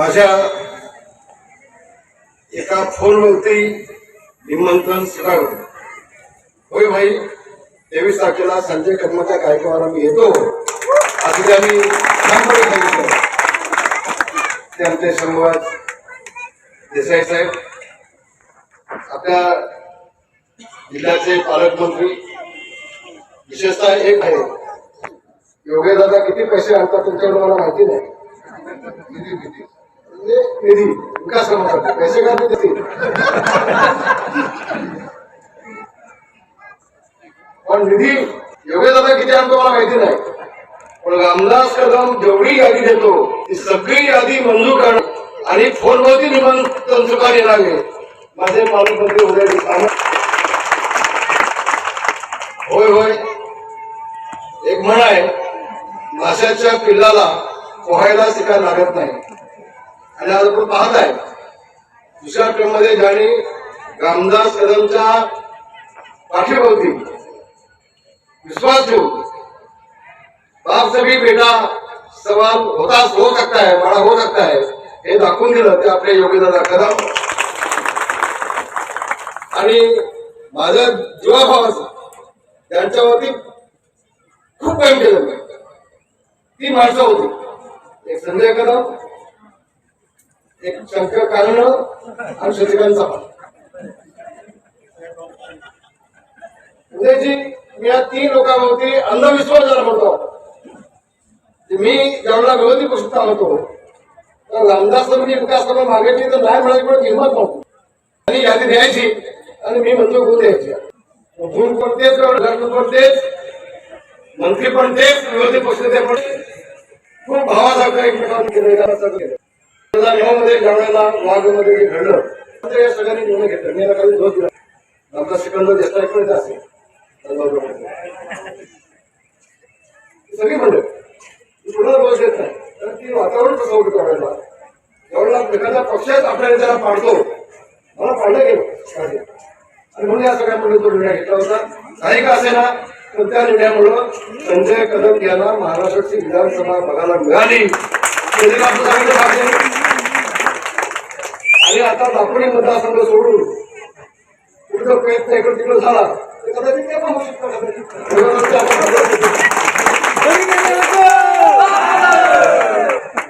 माझ्या एका फोनवरती निमंत्रण स्वीकारलं होय भाई तेवीस तारखेला संजय कर्मच्या कार्यक्रमाला मी येतो. असं त्यांनी ठामपणे सांगितलं ते आमचे संवाद देसाई साहेब आपल्या जिल्ह्याचे पालकमंत्री विशेषतः एक आहे योगे दादा किती पैसे आणतात तुमच्याकडे मला माहिती नाही. निधी विकास कामासाठी पैसे काढले देतील पण निधी एवढे जाता किती आणतो मला माहिती नाही। पण रामदास कदम जेवढी यादी देतो ती सगळी यादी मंजूर करणं आणि फोनवरती निबंधन स्वीकार येणार माझे पालकमंत्री उद्या होय होय। एक म्हण आहे माशाच्या पिल्लाला पोहायला शिकायला लागत नाही. आणि आज आपण पाहत आहे दुसऱ्या टर्ममध्ये ज्याने रामदास कदमच्या पाठीभोवती विश्वास ठेवून बाप सभी बेटा सवाल होता हो सकता है बडा हो सकता है हे दाखवून दिलं ते आपले योगीदादा कदम. आणि माझं जीवाभावाचं त्यांच्यावरती खूप प्रेम केलं ती माणसं होती. एक संजय कदम एक शंकर कारण आणि शशिकांत चव्हाण उदयजी मी या तीन लोकांवरती अंधविश्वास झाला म्हणतो मी ज्यावेळेला विरोधी पक्षात होतो तर रामदास म्हणजे विकास करून मागायची तर नाही म्हणायची पण किंमत नव्हती. आणि यादी द्यायची आणि मी म्हणतो होऊन द्यायची गुण पण तेच गट पण तेच मंत्री पण तेच विरोधी पक्ष ते पण खूप भावासारखं एकमेकांना केलं. एकाला सगळं केलं. मध्ये वाघमध्ये जे घडलं ते या सगळ्यांनी निर्णय घेतला. मी याला काही दोष दिला आमचा सिकंदर देसाई पण इथे असेल. सगळी मंडळ कुणाला दोष देत नाही. तर ती वातावरण कसं होतं त्यावेळेला त्यावेळेला एखाद्या पक्षात आपल्याला त्याला पाडतो. मला पाडलं गेलं आणि म्हणून या सगळ्या मंडळी तो निर्णय घेतला होता. काही का असे ना तर त्या निर्णयामुळं संजय कदम यांना महाराष्ट्राची विधानसभा बघायला मिळाली. म्हणजे आपण सांगितलं पाहिजे. आणि आता दापोली मतदारसंघ सोडून पुढचा प्रयत्न इकडे तिकडे झाला तर कदाचित ते पण होऊ शकतं.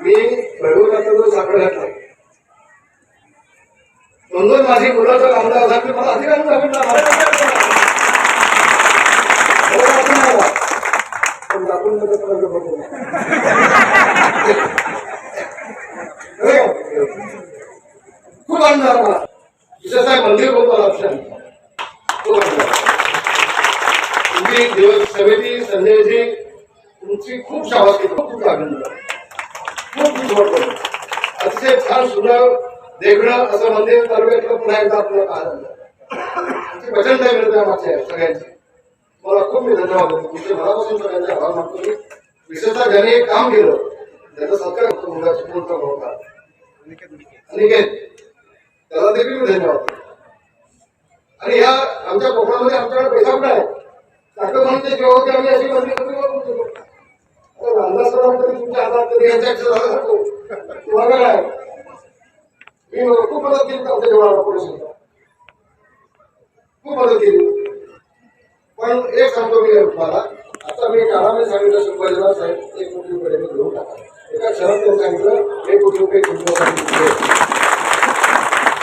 मी भैरवनाथचा जो साखर घातला दोन दोन माझी मुलाचा कामदार झाली मला अधिकार नव्हता भेटला. हो, आपण नाही बा. पण दाखवून मध्ये पर्यंत बघू. हो. खूप आनंद झाला मला विशेषतः मंदिर बोलतो लक्षात दिवस समिती संजयजी तुमची खूप शाबासकी खूप खूप अभिनंदन. खूप खूप महत्त्व अतिशय छान सुंदर देखणं असं मंदिर तालुक्यातलं पुन्हा एकदा आपल्याला पाहायला मिळतं. वचन नाही मिळत आहे मागच्या सगळ्यांची. मला खूप मी धन्यवाद देतो. तुमचे मनापासून सगळ्यांचे आभार मानतो मी विशेषतः ज्याने हे काम केलं त्याचा सत्कार करतो मुलाचा पूर्ण होता अनिकेत. त्याला देखील मी धन्यवाद देतो. आणि ह्या आमच्या कोकणामध्ये आमच्याकडे पैसा कुठे आहे? सारखं म्हणून ते जेव्हा होते आम्ही अशी मंदिर कधी करून तरी तुमच्या हातात तरी यांच्या झाला तुम्हाला काय मी खूप मदत केली आमच्या जेवणाला पोलिसांना खूप मदत केली. पण एक सांगतो मी तुम्हाला. आता मी काळामध्ये सांगितलं सुभाषराव साहेब एक कोटी रुपये घेऊन टाका. एका शहरात त्यांनी सांगितलं एक कोटी रुपये घेऊन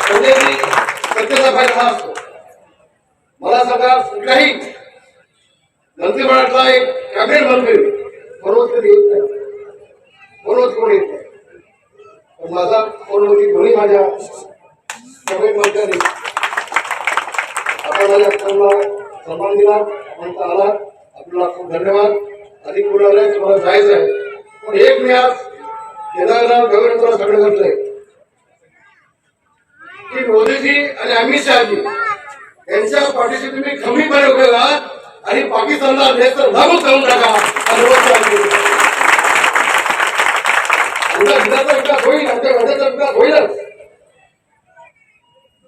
म्हणजे मी फायदा असतो मला सांगा कुठल्याही मंत्रिमंडळातला एक कॅबिनेट मंत्री मनोज कधी येत नाही. मनोज कोण येत नाही. पण माझा फोनवरती दोन्ही माझ्या कॅबिनेट मंत्र्यांनी आपण माझ्या फोनला सन्मान दिला म्हणता आला. आपल्याला खूप धन्यवाद. अधिक बोलायला तुम्हाला जायचं आहे. पण एक मी आज केदारनाथ गगनपुरा सगळं घडलंय की मोदीजी आणि अमित शहाजी यांच्या पाठीशी तुम्ही खंबीरपणे उभे राहा आणि पाकिस्तानला नेस्त लागू करून टाका. आमच्या जिल्ह्याचा विकास होईल आमच्या राज्याचा विकास होईलच.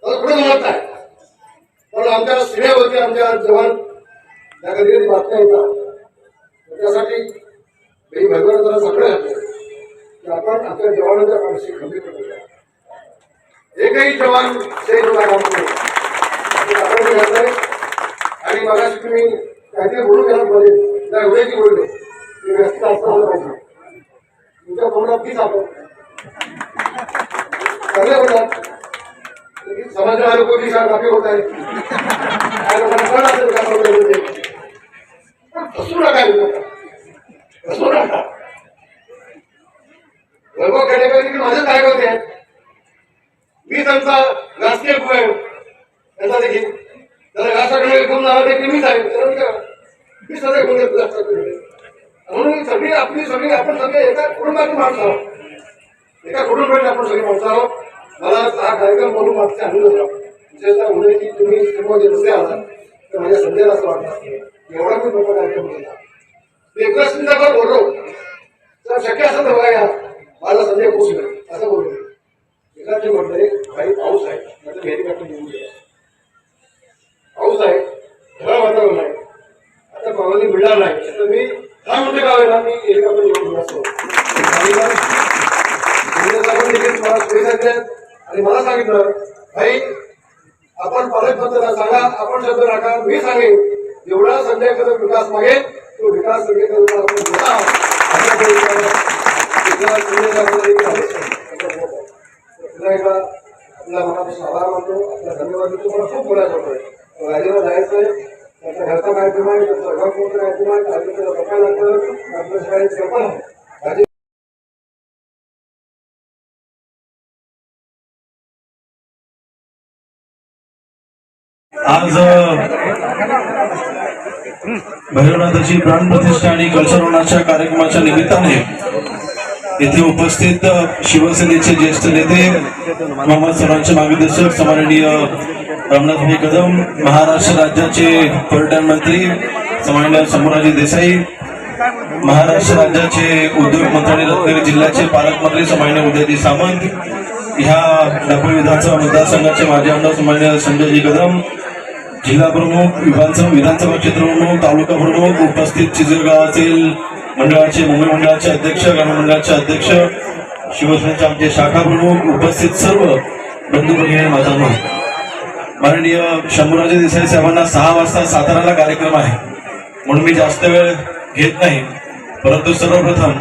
म्हणत नाही पण आमच्या सीमेवरती आमच्या जवान त्या कधी बातम्या येतात. त्यासाठी मी भगवान सगळं की आपण आपल्या जवानांच्या पाठीशी खंबीर एकही जवान शहीद होता आणि मगाशी तुम्ही काहीतरी बोलू गेला मध्ये? त्या एवढ्याची की बोलले ते व्यस्त असता पाहिजे तुमच्या तोंडात तीच आपण. चांगले बोलतात समाजाला लोक दिशा बाकी होत आहे. काय लोकांना असेल नका लोकांना. फसू नका वैभव खेडेकर देखील माझे कार्यकर्ते आहेत मी त्यांचा राजकीय गुरु आहे त्यांचा देखील त्याला राष्ट्राकडे घेऊन जाणार देखील मीच आहे त्याला विचारा. मी सगळे गुन्हे राष्ट्राकडे म्हणून ही सगळी आपली सगळी आपण सगळे एका कुटुंबाची माणसं आहोत एका कुटुंबाची आपण सगळी माणसं आहोत मला हा कार्यक्रम म्हणून मागचे आनंद झाला विशेषतः उद्याची तुम्ही सर्व जे दुसरे आहात तर माझ्या संध्याला असं वाटतं की एवढा मी मोठा कार्यक्रम केला मी एकदाच बोललो. तर शक्य असं तर बघा या. माझा संध्या खुश असं बोललो. एकाचे म्हटले काही पाऊस आहे. माझं हेलिकॉप्टर घेऊन गेला पाऊस आहे. ढगाळ वातावरण आहे. आता पावली मिळणार नाही. तर मी काय म्हणते का मी हेलिकॉप्टर घेऊन असतो मला सोयी आणि मला सांगितलं भाई आपण पालकमंत्र्यांना सांगा आपण शब्द राखा मी सांगेन जेवढा संजय कदम विकास मागेल तो विकास संजय कदम आपण दिला पुन्हा एकदा आपल्या मनापासून आभार मानतो आपला धन्यवाद देतो मला खूप बोलायचं होतं. राजेला त्याचा घरचा कार्यक्रम आहे त्याचा सगळा कार्यक्रम बघायला लागतं आपल्या शाळेत कल्पना आहे आज भैरवनाथाची प्राणप्रतिष्ठा आणि कल्चरवनाच्या कार्यक्रमाच्या निमित्ताने येथे उपस्थित शिवसेनेचे ज्येष्ठ नेते मोहम्मद सरांचे मार्गदर्शक सन्माननीय रामनाथभाई कदम महाराष्ट्र राज्याचे पर्यटन मंत्री सन्माननीय शंभूराजे देसाई महाराष्ट्र राज्याचे उद्योग मंत्री रत्नागिरी जिल्ह्याचे पालकमंत्री सन्मान्य उदयजी सामंत ह्या नागपूर विधानसभा मतदारसंघाचे माजी आमदार सन्मान्य संजयजी कदम जिल्हा प्रमुख विधानसभा विधानसभा क्षेत्र प्रमुख तालुका प्रमुख उपस्थित चिजूर गावातील मंडळाचे मुंबई मंडळाचे अध्यक्ष ग्रामीण मंडळाचे अध्यक्ष शिवसेनेचे आमचे शाखा प्रमुख उपस्थित सर्व बंधू भगिनी मातांनो माननीय शंभूराजे देसाई साहेबांना सहा वाजता साताराला कार्यक्रम आहे. म्हणून मी जास्त वेळ घेत नाही. परंतु सर्वप्रथम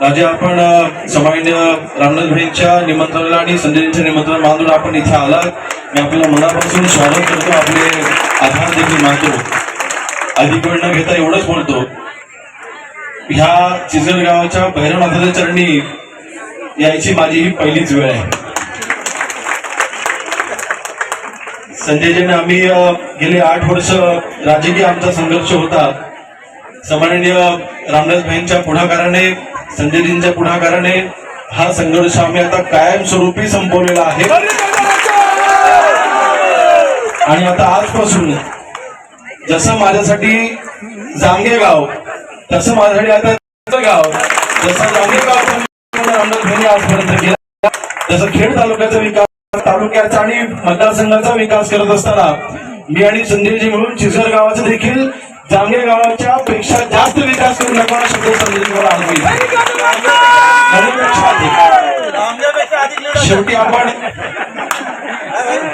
राजे आपण अ, सन्मान्य रामनाथभाईंच्या निमंत्रणाला आणि संजयजींच्या निमंत्रण मानून आपण इथे आलात. मी आपल्याला मनापासून स्वागत करतो. आपले आधार देखील मानतो. अधिक वेळ न घेता एवढंच बोलतो. ह्या चिजल गावाच्या भैरवनाथाच्या चरणी यायची माझी ही पहिलीच वेळ आहे. संजयजीने आम्ही गेले आठ वर्ष राजकीय आमचा संघर्ष होता. सामान्य रामदास भाईंच्या पुढाकाराने संजयजींच्या पुढाकाराने हा संघर्ष आम्ही आता कायमस्वरूपी संपवलेला आहे. आणि आता आजपासून जसं माझ्यासाठी जांगेगाव तसं माझ्यासाठी आता गाव जसं जांगेगाव आजपर्यंत केला. जसं खेड तालुक्याचा विकास तालुक्याचा आणि मतदारसंघाचा विकास करत असताना मी आणि संजयजी मिळून चिसर गावाचं देखील जांगे गावाच्या पेक्षा जास्त विकास करू नका शब्द संजयजी मला शेवटी आपण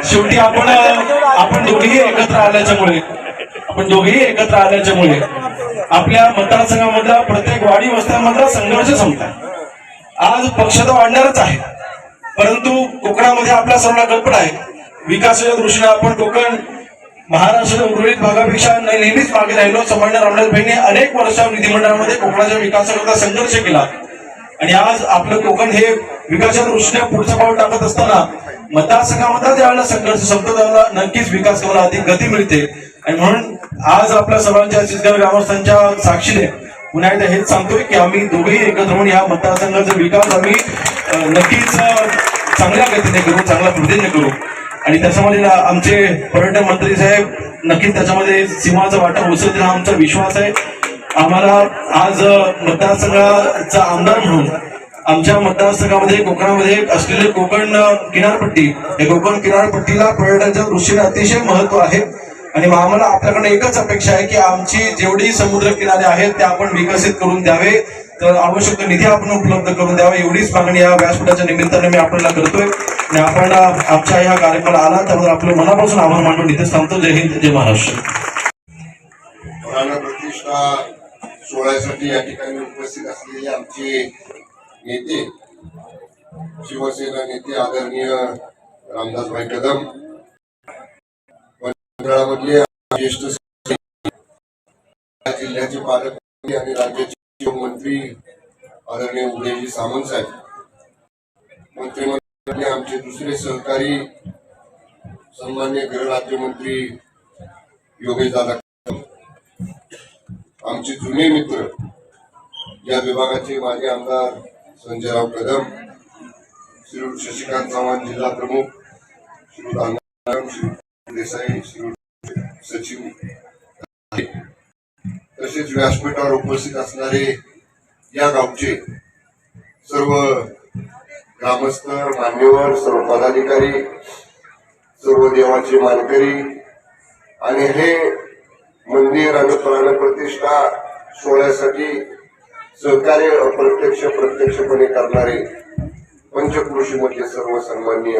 शेवटी आपण आपण दोघेही एकत्र आल्याच्यामुळे आपण दोघेही एकत्र आल्याच्यामुळे आपल्या मतदारसंघामधला प्रत्येक वाडी वस्त्यांमधला संघर्ष संपला. आज पक्ष तर वाढणारच आहे. परंतु कोकणामध्ये आपल्या सर्वांना कल्पना आहे. विकासाच्या दृष्टीने आपण कोकण महाराष्ट्र उर्वरित भागापेक्षा नेहमीच मागे राहिलो. चव्हाण रामदास अनेक वर्ष विधिमंडळामध्ये कोकणाच्या विकासाकरता संघर्ष केला. आणि आज आपलं कोकण हे विकासाच्या दृष्टीने पुढचं पाऊल टाकत असताना मतदारसंघामध्ये ज्यावेळेला संघर्ष संपतो त्यावेळेला नक्कीच विकास कामाला अधिक गती मिळते. आणि म्हणून आज आपल्या सर्वांच्या चितगाव ग्रामस्थांच्या साक्षीने पुन्हा एकदा हेच सांगतोय की आम्ही दोघेही एकत्र होऊन या मतदारसंघाचा विकास आम्ही नक्कीच चांगल्या गतीने करू चांगल्या पद्धतीने करू. आणि त्याच्यामध्ये आमचे पर्यटन मंत्री साहेब नक्कीच त्याच्यामध्ये सिंहाचा वाटा उचलतील हा आमचा विश्वास आहे. आम्हाला आज मतदारसंघाचा आमदार म्हणून आमच्या मतदारसंघामध्ये कोकणामध्ये असलेले कोकण किनारपट्टी या कोकण किनारपट्टीला पर्यटनाच्या दृष्टीने अतिशय महत्त्व आहे. आणि मग आम्हाला आपल्याकडे एकच अपेक्षा आहे की आमची जेवढी समुद्र किनारे आहेत ते आपण विकसित करून द्यावे. तर आवश्यक निधी आपण उपलब्ध करून द्यावा एवढीच मागणी या व्यासपीठाच्या निमित्ताने मी आपल्याला करतोय. आणि आपण आमच्या ह्या कार्यक्रमाला आला त्याबद्दल आपलं मनापासून आभार मानून इथे सांगतो जय हिंद जय महाराष्ट्र. प्रतिष्ठा सोहळ्यासाठी या ठिकाणी उपस्थित असलेले आमचे नेते शिवसेना नेते आदरणीय रामदासभाई कदम मंडळामधले ज्येष्ठ जिल्ह्याचे पालकमंत्री आणि राज्याचे मंत्री आदरणीय उदयजी सामंत साहेब मंत्रिमंडळ आमचे दुसरे सहकारी सन्मान्य गृहराज्यमंत्री योगेश दादा आमचे जुने मित्र या विभागाचे माजी आमदार संजयराव कदम श्री शशिकांत चव्हाण जिल्हा प्रमुख श्री रामराम श्री देसाई श्री सचिव तसेच व्यासपीठावर उपस्थित असणारे या गावचे सर्व ग्रामस्थ मान्यवर सर्व पदाधिकारी सर्व देवाचे मानकरी आणि हे मंदिर आणि प्राणप्रतिष्ठा सोहळ्यासाठी सहकार्य अप्रत्यक्ष प्रत्यक्षपणे करणारे पंचकृषीमधले सर्व सन्माननीय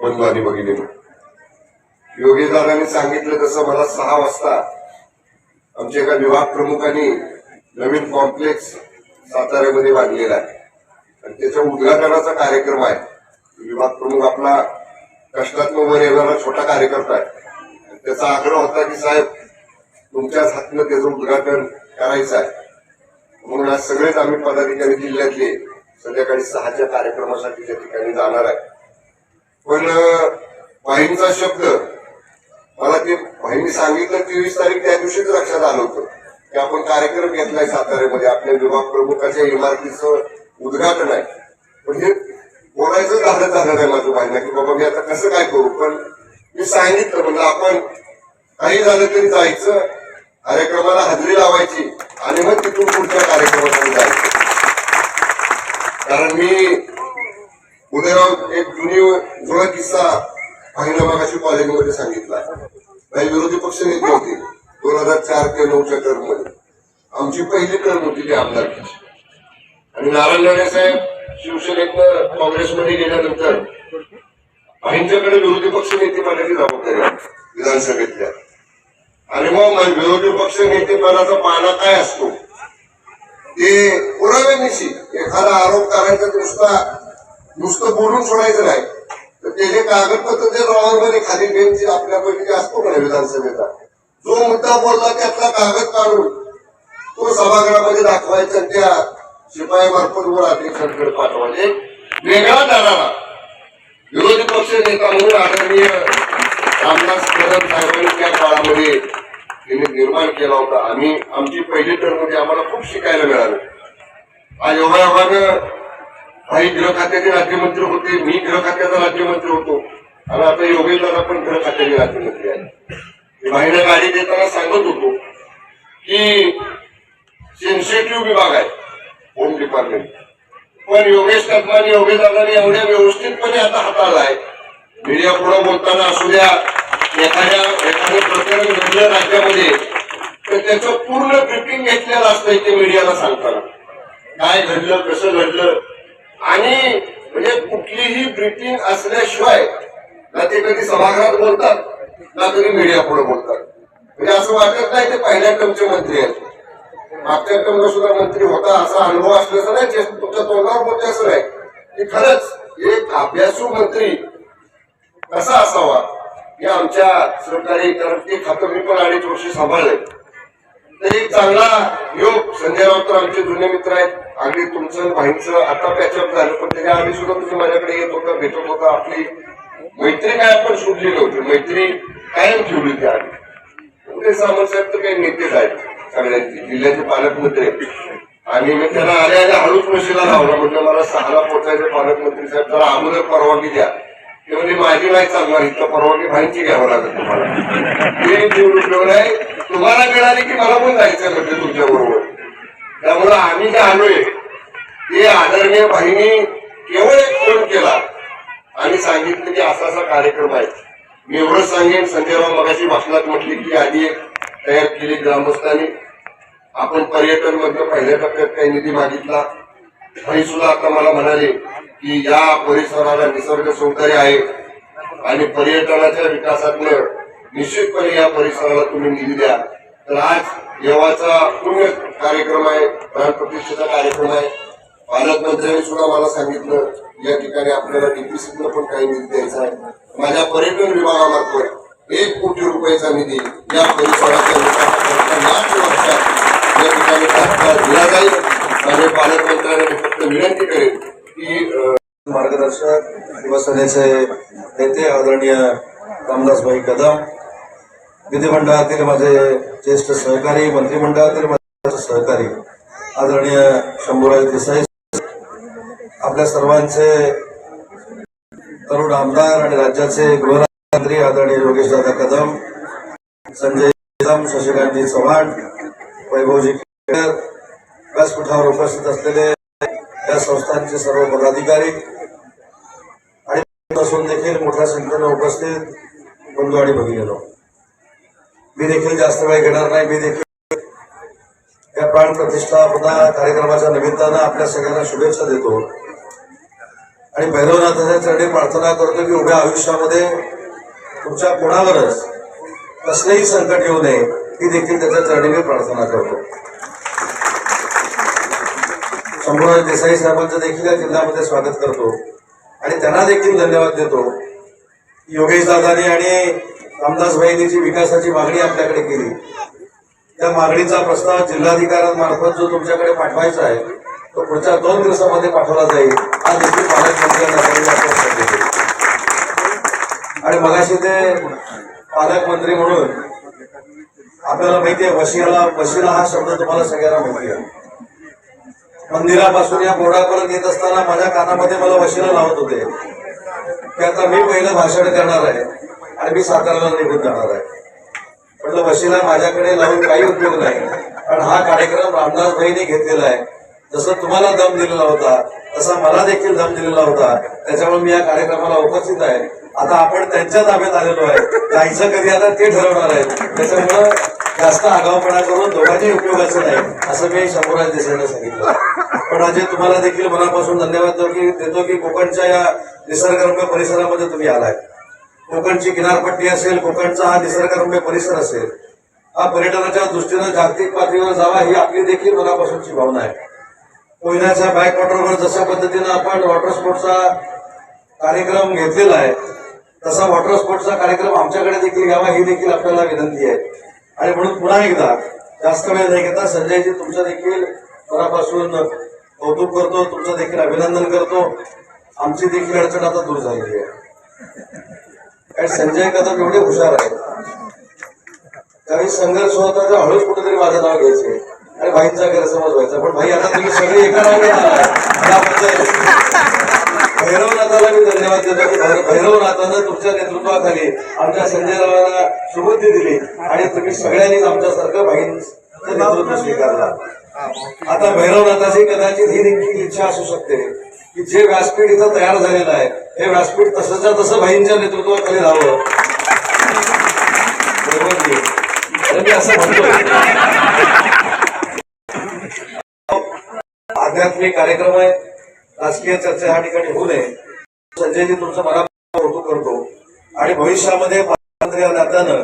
बंधू आणि भगिनी योगीदारांनी सांगितलं तसं मला सहा वाजता आमच्या एका विभाग प्रमुखांनी नवीन कॉम्प्लेक्स साताऱ्यामध्ये बांधलेला आहे. आणि त्याचा उद्घाटनाचा कार्यक्रम आहे. विभाग प्रमुख आपला कष्टात्मक वर येणारा छोटा कार्यकर्ता आहे. त्याचा आग्रह होता की साहेब तुमच्याच हातनं त्याचं उद्घाटन करायचं आहे. म्हणून आज सगळेच आम्ही पदाधिकारी जिल्ह्यातले संध्याकाळी सहाच्या कार्यक्रमासाठी त्या ठिकाणी जाणार आहे. पण भाईंचा शब्द मला ते भाईंनी सांगितलं तेवीस तारीख त्या दिवशीच लक्षात आलं होतं. की आपण कार्यक्रम घेतलाय साताऱ्यामध्ये. आपल्या विभाग प्रमुखाच्या इमारतीचं उद्घाटन आहे. पण हे बोलायचं झालं झालं नाही माझं पाहिजे की बाबा मी आता कसं काय करू? पण मी सांगितलं म्हणजे आपण काही झालं तरी जायचं कार्यक्रमाला हजेरी लावायची आणि मग तिथून पुढच्या कार्यक्रमासाठी जायचं. कारण मी उदयराव एक जुनी जुना किस्सा महिना मागाशी कॉलेजमध्ये सांगितला काही विरोधी पक्ष नेते होते. दोन हजार चार ते नऊच्या टर्ममध्ये. आमची पहिली टर्म होती ती आमदारकीची. आणि नारायण साहेब शिवसेनेतनं काँग्रेसमध्ये गेल्यानंतर भाईंच्याकडे विरोधी पक्ष नेतेपणाची जबाबदारी विधानसभेतल्या. आणि मग विरोधी पक्ष नेतेपणाचा पाना काय असतो? ते पुराव्यानिशी एखादा आरोप करायचा नुसता नुसतं बोलून सोडायचं नाही. तर ते जे कागदपत्र ते मध्ये खाली बेंच आपल्यापैकी जे असतो ना विधानसभेचा जो मुद्दा बोलला त्यातला कागद काढून तो सभागृहामध्ये दाखवायचा त्या शिपाई मार्फत गोळा अध्यक्षांकडे पाठवायचे. वेगळा दाराला. विरोधी पक्ष नेता म्हणून आदरणीय रामदास कदम साहेबांनी त्या काळामध्ये त्यांनी निर्माण केला होता. आम्ही आमची पहिली टर्ममध्ये म्हणजे आम्हाला खूप शिकायला मिळालं. आज योगायोगानं काही गृह खात्याचे राज्यमंत्री होते मी गृह खात्याचा राज्यमंत्री होतो. आणि आता योगेश पण गृह खात्याचे राज्यमंत्री आहे. मी गाडी देताना सांगत होतो की सेन्सिटिव्ह विभाग आहे. होम डिपार्टमेंट पण योगेश कदमानी योगेश दादानी एवढ्या व्यवस्थितपणे आता हाताळलाय. मीडिया पुढे बोलताना असू द्या एखाद्या एखादं प्रकरण घडलं राज्यामध्ये तर त्याचं पूर्ण ब्रिफिंग घेतलेलं असतं इथे मीडियाला सांगताना. काय घडलं कसं घडलं? आणि म्हणजे कुठलीही ब्रिफिंग असल्याशिवाय ना ते कधी सभागृहात बोलतात ना कधी मीडिया पुढे बोलतात. म्हणजे असं वाटत नाही ते पहिल्या टर्मचे मंत्री आहेत. मागच्या सुद्धा मंत्री होता असा अनुभव असल्याचं नाही तुमच्या तोंडावर बोलते असं नाही. की खरंच एक अभ्यासू मंत्री कसा असावा हे आमच्या सरकारी कारण खातं मी पण अडीच वर्ष सांभाळले तर एक चांगला योग संजय राऊत तर आमचे जुने मित्र आहेत. अगदी तुमचं आणि भाईंचं आता पॅचअप झालं पण त्याच्या आम्ही सुद्धा तुम्ही माझ्याकडे येत होता भेटत होता. आपली मैत्री काय आपण सोडली नव्हती. मैत्री कायम ठेवली होती आम्ही उदय सामंत साहेब तर काही नेतेच आहेत. सगळ्यांचे जिल्ह्याचे पालकमंत्री आणि मी त्यांना आले आणि हळूच मशीला लावला. म्हटलं मला सहाला पोचायचे पालकमंत्री साहेब जरा अगोदर परवानगी द्या. ते म्हणजे माझी नाही चालणार इथं परवानगी भाईंची घ्यावं लागेल तुम्हाला. ते निवडून ठेवून आहे. तुम्हाला मिळाली की मला पण जायचं म्हणजे तुमच्या बरोबर. त्यामुळं आम्ही जे आलोय ते आदरणीय भाईनी केवळ एक फोन केला आणि सांगितलं की असा असा कार्यक्रम आहे. मी एवढंच सांगेन. संजयराव मगाशी भाषणात म्हटली की आधी एक तयार केली ग्रामस्थांनी. आपण पर्यटन मधनं पहिल्या टप्प्यात काही निधी मागितला. आणि सुद्धा आता मला म्हणाले की या परिसराला निसर्ग सौंदर्य आहे आणि पर्यटनाच्या विकासातनं निश्चितपणे या परिसराला तुम्ही निधी द्या. तर आज येवाचा पुण्य कार्यक्रम आहे प्राणप्रतिष्ठेचा कार्यक्रम आहे. पालकमंत्र्यांनी सुद्धा मला सांगितलं या ठिकाणी आपल्याला डीपीसीतनं पण काही निधी द्यायचा आहे. माझ्या पर्यटन विभागामार्फत एक कोटी रुपयाचा निधी या परिसराच्या वर्षात या ठिकाणी तात्काळ दिला जाईल. आणि पालकमंत्र्यांना फक्त विनंती की मार्गदर्शक शिवसेनेचे नेते आदरणीय रामदासभाई कदम विधिमंडळातील माझे ज्येष्ठ सहकारी मंत्रिमंडळातील माझे सहकारी आदरणीय शंभूराज देसाई आपल्या सर्वांचे तरुण आमदार आणि राज्याचे गृह मुख्यमंत्री आदरणीय योगेशदादा कदम संजय कदम शशिकांतजी चव्हाण वैभवजी खेडकर व्यासपीठावर उपस्थित असलेले या संस्थांचे सर्व पदाधिकारी आणि असून देखील मोठ्या संख्येनं उपस्थित बंधू आणि भगिनीनो. मी देखील जास्त वेळ घेणार नाही. मी देखील या प्राण प्रतिष्ठापना कार्यक्रमाच्या निमित्तानं आपल्या सगळ्यांना शुभेच्छा देतो. आणि भैरवनाथाच्या चरणी प्रार्थना करतो की उभ्या आयुष्यामध्ये तुमच्या कोणावरच कसलेही संकट येऊ नये ही देखील त्याच्या चरणी मी प्रार्थना करतो. शंभूराज देसाई साहेबांचं देखील या जिल्ह्यामध्ये स्वागत करतो. आणि त्यांना देखील धन्यवाद देतो. योगेश दादानी आणि रामदास भाईनी जी विकासाची मागणी आपल्याकडे केली. त्या मागणीचा प्रस्ताव जिल्हाधिकाऱ्यांमार्फत जो तुमच्याकडे पाठवायचा आहे तो पुढच्या दोन दिवसामध्ये पाठवला जाईल. हा देखील पालकमंत्र्यांना देतो. आणि मगाशी ते पालकमंत्री म्हणून आपल्याला माहिती आहे वशिला वशिला हा शब्द तुम्हाला सगळ्यांना माहिती आहे. मंदिरापासून या बोर्डापर्यंत येत असताना माझ्या कानामध्ये मला वशिला लावत होते. की आता मी पहिलं भाषण करणार आहे आणि मी साताऱ्याला निघून जाणार आहे. म्हटलं वशिला माझ्याकडे लावून काही उपयोग नाही कारण हा कार्यक्रम रामदास भाईने घेतलेला आहे. जसं तुम्हाला दम दिलेला होता तसा मला देखील दम दिलेला होता. त्याच्यामुळे मी या कार्यक्रमाला उपस्थित आहे. आता आपण त्यांच्या ताब्यात आलेलो आहे. जायचं कधी आता ते ठरवणार आहेत. त्याच्यामुळं जास्त आगावपणा करून दोघांनी उपयोगाचं नाही. असं मी शंभूराज देसाईला सांगितलं. पण अजय तुम्हाला देखील मनापासून धन्यवाद देतो की देतो की कोकणच्या या निसर्गरम्य परिसरामध्ये तुम्ही आलाय. कोकणची किनारपट्टी असेल कोकणचा हा निसर्गरम्य परिसर असेल हा पर्यटनाच्या दृष्टीनं जागतिक पातळीवर जावा ही आपली देखील मनापासूनची भावना आहे. कोयनाच्या बॅकवॉटरवर जशा पद्धतीनं आपण वॉटर स्पोर्टचा कार्यक्रम घेतलेला आहे तसा वॉटर स्पोर्टचा कार्यक्रम आमच्याकडे देखील घ्यावा ही देखील आपल्याला विनंती आहे. आणि म्हणून पुन्हा एकदा जास्त वेळ नाही घेता संजयजी तुमचं देखील मनापासून कौतुक करतो तुमचं देखील अभिनंदन करतो. आमची देखील अडचण आता दूर झालेली आहे. कारण संजय कदम एवढे हुशार आहेत. काही संघर्ष होता तर हळूच कुठेतरी माझं नाव घ्यायचे. आणि भाईंचा गैरसमज व्हायचा. पण भाई आता तुम्ही सगळे एका नावाने भैरवनाथाला मी धन्यवाद देतो की भैरवनाथानं तुमच्या नेतृत्वाखाली आमच्या संजय रावांना शुभेच्छा दिली आणि तुम्ही सगळ्यांनीच आमच्यासारखं बाईंचं नेतृत्व स्वीकारला. आता भैरवनाथाची कदाचित ही देखील इच्छा असू शकते की जे व्यासपीठ इथं तयार झालेलं आहे हे व्यासपीठ तसंच्या तसं भाईंच्या नेतृत्वाखाली राहावं. मी असं म्हणतो. आध्यात्मिक कार्यक्रम आहे. राजकीय चर्चा ह्या ठिकाणी होऊ नये. संजयजी तुमचं मनापासून कौतुक करतो. आणि भविष्यामध्ये पालकमंत्री या नात्यानं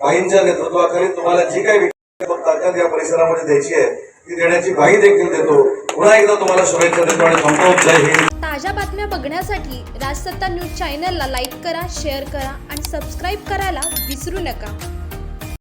भाईंच्या नेतृत्वाखाली तुम्हाला जी काही ताकद या परिसरामध्ये द्यायची आहे ती देण्याची ग्वाही देखील देतो. पुन्हा एकदा तुम्हाला शुभेच्छा देतो आणि जय हिंद. ताज्या बातम्या बघण्यासाठी राजसत्ता न्यूज चॅनलला लाईक करा शेअर करा आणि सबस्क्राईब करायला विसरू नका.